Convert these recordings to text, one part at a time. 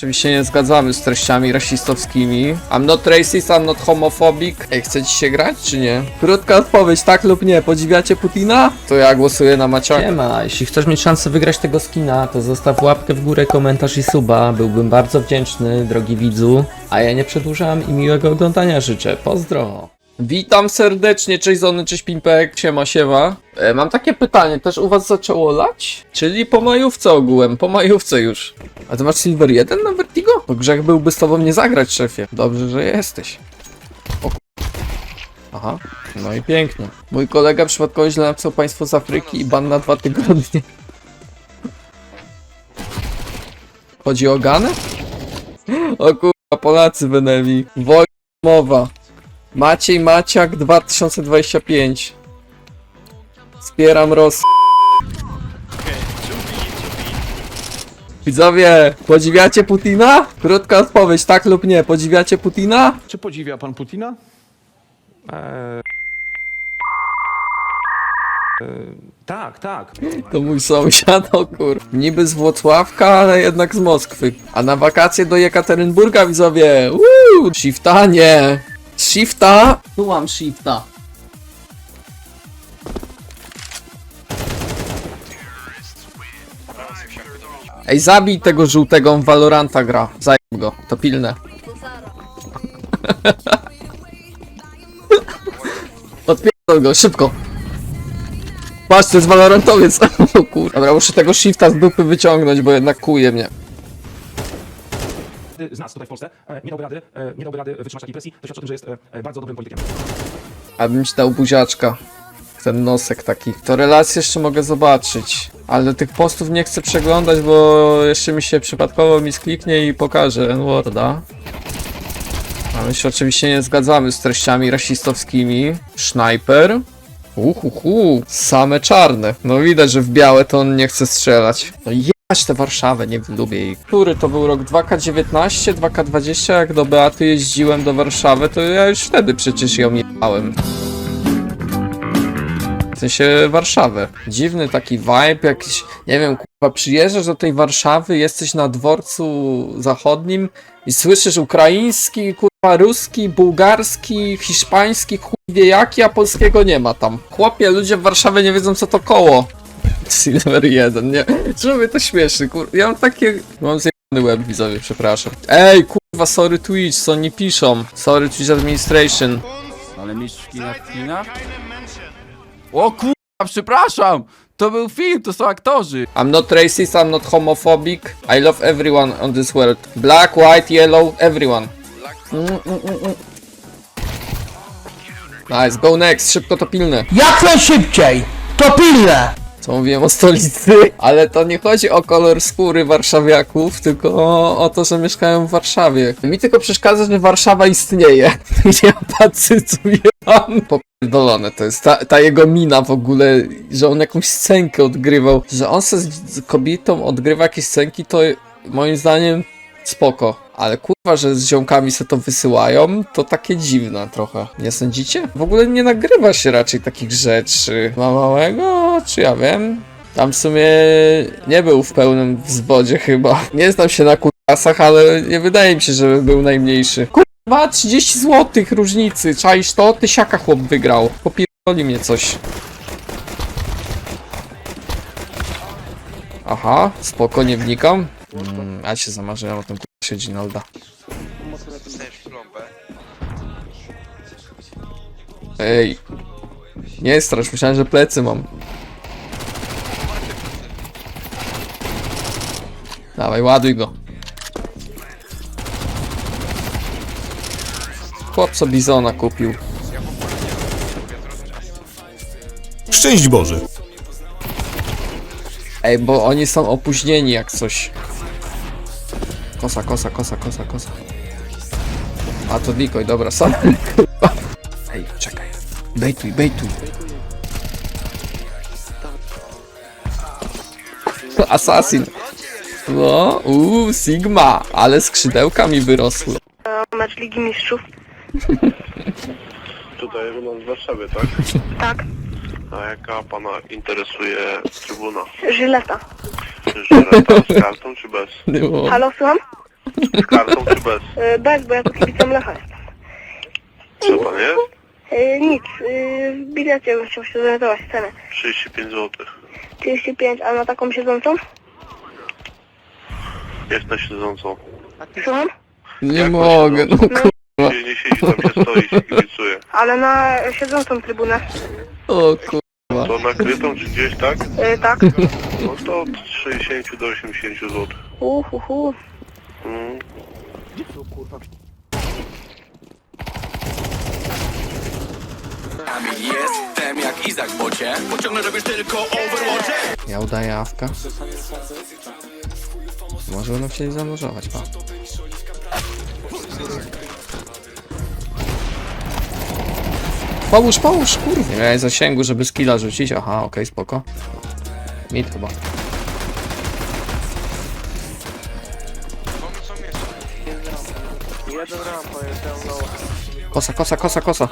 Oczywiście nie zgadzamy z treściami rasistowskimi. I'm not racist, I'm not homophobic. Ej, chcecie się grać, czy nie? Krótka odpowiedź, tak lub nie. Podziwiacie Putina? To ja głosuję na Maciaka. Nie ma, jeśli chcesz mieć szansę wygrać tego skina, to zostaw łapkę w górę, komentarz i suba. Byłbym bardzo wdzięczny, drogi widzu. A ja nie przedłużam i miłego oglądania życzę. Pozdro! Witam serdecznie, cześć Zony, cześć Pimpek, siema, siema. E, mam takie pytanie, też u was zaczęło lać? Czyli po majówce ogółem, po majówce już. A ty masz Silver 1 na Vertigo? To grzech byłby z tobą nie zagrać, szefie. Dobrze, że jesteś. O Aha, no i pięknie. Mój kolega przypadkowo źle napisał państwo z Afryki i ban na dwa tygodnie. Chodzi o Ganę? O kurwa, Polacy w enemy. Wojna mowa. Maciej Maciak 2025. Wspieram Ros. Widzowie, podziwiacie Putina? Krótka odpowiedź, tak lub nie. Podziwiacie Putina? Czy podziwia pan Putina? Eee... Tak, tak. To mój sąsiad, o kur. Niby z Włocławka, ale jednak z Moskwy. A na wakacje do Jekaterynburga, widzowie. Woo! Shifta nie. Shifta? Tu mam shifta. Ej, zabij tego żółtego, on w Valoranta gra. Zajeb go, to pilne. Odpierdol go, szybko. Patrz, to jest Valorantowiec. O kur... Dobra, muszę tego shifta z dupy wyciągnąć, bo jednak kuje mnie. Z nas tutaj w Polsce e, nie dałby rady, e, nie dałby rady wytrzymać takiej presji. To świadczy o tym, że jest e, bardzo dobrym politykiem. Abym ci dał buziaczka. Ten nosek taki. To relacje jeszcze mogę zobaczyć. Ale tych postów nie chcę przeglądać, bo jeszcze mi się przypadkowo mi skliknie i pokaże N-Worda. A my się oczywiście nie zgadzamy z treściami rasistowskimi. Sniper. Uhuhu, same czarne. No widać, że w białe to on nie chce strzelać. No jebać tę Warszawę, nie lubię jej. Który to był rok? 2K19, 2K20? Jak do Beaty jeździłem do Warszawy, to ja już wtedy przecież ją jebałem. W sensie Warszawę. Dziwny taki vibe, jakiś, nie wiem, kurwa, przyjeżdżasz do tej Warszawy, jesteś na dworcu zachodnim i słyszysz ukraiński, kurwa, ruski, bułgarski, hiszpański, chuj wie jaki, a polskiego nie ma tam. Chłopie, ludzie w Warszawie nie wiedzą co to koło. Silver 1, nie? Czemu mnie to śmieszy, kurwa, ja mam takie... Mam zjebany web, widzowie, przepraszam. Ej, kurwa, sorry Twitch, co oni piszą? Sorry Twitch Administration. Ale mistrz kina w kinach? O kurwa, przepraszam! To był film, to są aktorzy. I'm not racist, I'm not homophobic. I love everyone on this world. Black, white, yellow, everyone. Mm, mm, mm, mm. Nice, go next, szybko to pilne. Jak najszybciej! To pilne! Co mówiłem o stolicy, ale to nie chodzi o kolor skóry warszawiaków, tylko o, to, że mieszkają w Warszawie. Mi tylko przeszkadza, że Warszawa istnieje. Ja pacytuję tam. Popierdolone to jest ta, ta jego mina w ogóle, że on jakąś scenkę odgrywał. Że on se z kobietą odgrywa jakieś scenki, to moim zdaniem spoko. Ale kurwa, że z ziomkami se to wysyłają, to takie dziwne trochę. Nie sądzicie? W ogóle nie nagrywa się raczej takich rzeczy. Ma małego, czy ja wiem? Tam w sumie nie był w pełnym wzwodzie chyba. Nie znam się na kurasach, ale nie wydaje mi się, żeby był najmniejszy. Kurwa, 30 zł różnicy. Czaisz to? Tysiaka chłop wygrał. Popierdoli mnie coś. Aha, spoko, nie wnikam. Mm, ja się zamarzyłem o tym kursie Ginalda. Ej. Nie strasz, myślałem, że plecy mam. Dawaj, ładuj go. Chłop co bizona kupił. Szczęść Boże! Ej, bo oni są opóźnieni jak coś. Kosa, kosa, kosa, kosa, kosa. A to decoy, dobra, sam. Ej, czekaj. Bejtuj, bejtuj. Assassin. No, uuu, Sigma, ale skrzydełka mi wyrosły. mecz Ligi Mistrzów. Tutaj u nas w Warszawie, tak? Tak, A jaka pana interesuje trybuna? Żyleta. Żyreta z kartą czy bez? Było. Halo, słucham? Z kartą czy bez? Y, bez, bo ja tu kibicem Lecha jestem. Co pan jest? Y, nic, w bilecie bym chciał się zorientować cenę. 35 zł. 35, a na taką siedzącą? Jest na siedzącą. Słucham? Nie Jak mogę, no kurwa. Nie, nie siedzi, tam się stoi się kibicuje. Ale na siedzącą trybunę. O kurwa. To nakrytą czy gdzieś, tak? Y, tak. No to od 60 do 80 zł. Uhuhu. Mm. Ja udaję awka. Może będą chcieli zanurzować, pa. Połóż, połóż, kurde. Nie miałem zasięgu, żeby skilla rzucić. Aha, okej, spoko. Mit chyba. Kosa, kosa, kosa, kosa.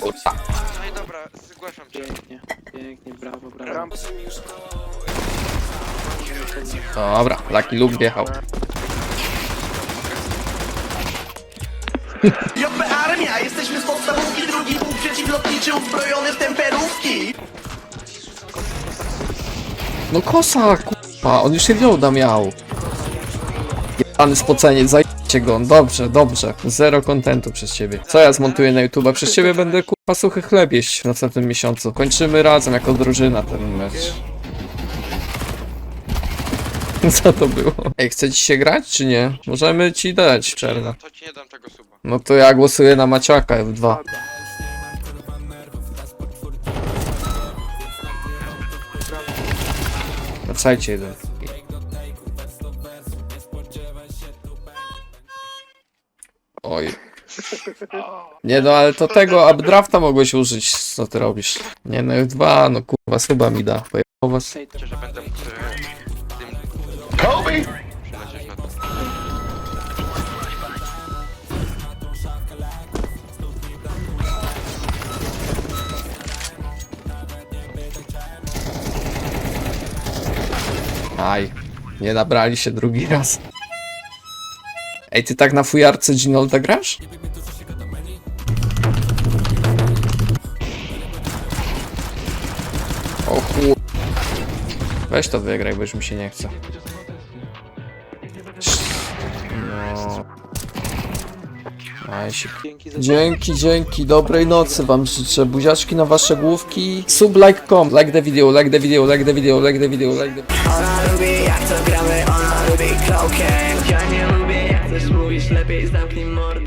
Kurwa. Dobra, Lucky Luke wjechał. JP Armia, jesteśmy z podstawówki, drugi punkt przeciwlotniczy uzbrojony w temperówki. No kosa, kurwa, on już reloada miał. Jebany spoceniec, go, dobrze, dobrze. Zero kontentu przez ciebie. Co ja zmontuję na YouTube? Przez ciebie będę kurwa suchy chleb jeść w następnym miesiącu. Kończymy razem jako drużyna ten mecz. Co to było? Ej, chcecie się grać czy nie? Możemy ci dać przerwę. To ci nie dam tego suba. No to ja głosuję na Maciaka F2. Wracajcie jeden. Oj. Nie no, ale to tego updrafta mogłeś użyć, co ty robisz. Nie no, F2, no kurwa, suba mi da. Pojebało was. Że będę mógł e. Kobe! Przylecieć na to. Aj, nie nabrali się drugi raz. Ej, ty tak na fujarce Ginolda grasz? O chuj. Weź to wygraj, bo już mi się nie chce. Dzięki, dzięki, dobrej nocy wam życzę. Buziaczki na wasze główki. Sub, like, com, like the video, like the video, like the video, like the video, like the Ona lubi jak to gramy, ona lubi krokiem Ja nie lubię jak coś mówisz, lepiej zamknij mordę